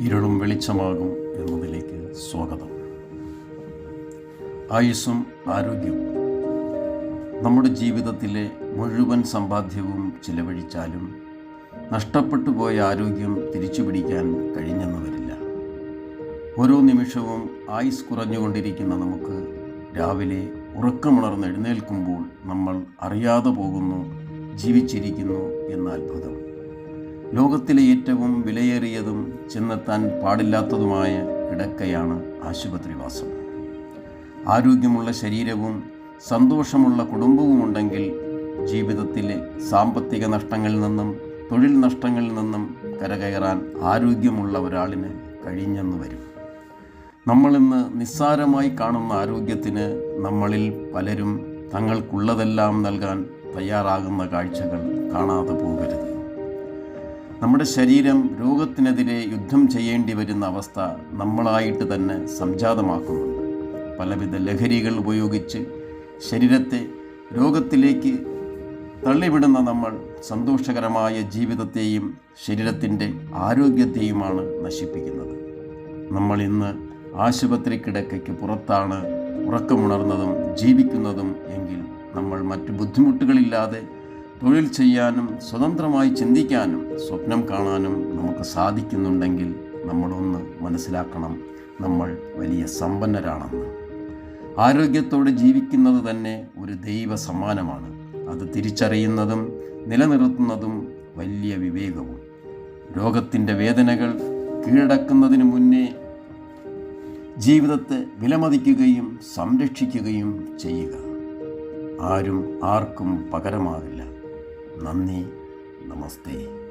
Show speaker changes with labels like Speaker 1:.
Speaker 1: ഇരുളും വെളിച്ചമാകും എന്നതിലേക്ക് സ്വാഗതം. ആയുസ്സും ആരോഗ്യവും. നമ്മുടെ ജീവിതത്തിലെ മുഴുവൻ സമ്പാദ്യവും ചിലവഴിച്ചാലും നഷ്ടപ്പെട്ടു പോയ ആരോഗ്യം തിരിച്ചു പിടിക്കാൻ കഴിഞ്ഞെന്ന് വരില്ല ഓരോ നിമിഷവും ആയുസ് കുറഞ്ഞുകൊണ്ടിരിക്കുന്ന നമുക്ക് രാവിലെ ഉറക്കമുണർന്ന് എഴുന്നേൽക്കുമ്പോൾ നമ്മൾ അറിയാതെ പോകുന്നു ജീവിച്ചിരിക്കുന്നു എന്ന അത്ഭുതം. ലോകത്തിലെ ഏറ്റവും വിലയേറിയതും ചെന്നെത്താൻ പാടില്ലാത്തതുമായ കിടക്കയാണ് ആശുപത്രിവാസം. ആരോഗ്യമുള്ള ശരീരവും സന്തോഷമുള്ള കുടുംബവും ഉണ്ടെങ്കിൽ ജീവിതത്തിലെ സാമ്പത്തിക നഷ്ടങ്ങളിൽ നിന്നും തൊഴിൽ നഷ്ടങ്ങളിൽ നിന്നും കരകയറാൻ ആരോഗ്യമുള്ള ഒരാളിന് കഴിഞ്ഞെന്ന് വരും. നമ്മളിന്ന് നിസ്സാരമായി കാണുന്ന ആരോഗ്യത്തിന് നമ്മളിൽ പലരും തങ്ങൾക്കുള്ളതെല്ലാം നൽകാൻ തയ്യാറാകുന്ന കാഴ്ചകൾ കാണാതെ പോകരുത്. നമ്മുടെ ശരീരം രോഗത്തിനെതിരെ യുദ്ധം ചെയ്യേണ്ടി വരുന്ന അവസ്ഥ നമ്മളായിട്ട് തന്നെ സംജാതമാക്കുന്നുണ്ട്. പലവിധ ലഹരികൾ ഉപയോഗിച്ച് ശരീരത്തെ രോഗത്തിലേക്ക് തള്ളിവിടുന്ന നമ്മൾ സന്തോഷകരമായ ജീവിതത്തെയും ശരീരത്തിന്റെ ആരോഗ്യത്തെയുമാണ് നശിപ്പിക്കുന്നത്. നമ്മൾ ഇന്ന് ആശുപത്രി കിടക്കയ്ക്ക് പുറത്താണ് ഉറക്കമുണർന്നതും ജീവിക്കുന്നതും എങ്കിൽ നമ്മൾ മറ്റു ബുദ്ധിമുട്ടുകളില്ലാതെ തൊഴിൽ ചെയ്യാനും സ്വതന്ത്രമായി ചിന്തിക്കാനും സ്വപ്നം കാണാനും നമുക്ക് സാധിക്കുന്നുണ്ടെങ്കിൽ നമ്മളൊന്ന് മനസ്സിലാക്കണം നമ്മൾ വലിയ സമ്പന്നരാണെന്ന്. ആരോഗ്യത്തോടെ ജീവിക്കുന്നത് തന്നെ ഒരു ദൈവ സമ്മാനമാണ്. അത് തിരിച്ചറിയുന്നതും നിലനിർത്തുന്നതും വലിയ വിവേകവും. രോഗത്തിന്റെ വേദനകൾ കീഴടക്കുന്നതിന് മുന്നേ ജീവിതത്തെ വിലമതിക്കുകയും സംരക്ഷിക്കുകയും ചെയ്യുക. ആരും ആർക്കും പകരമാകില്ല. നന്ദി. നമസ്തേ.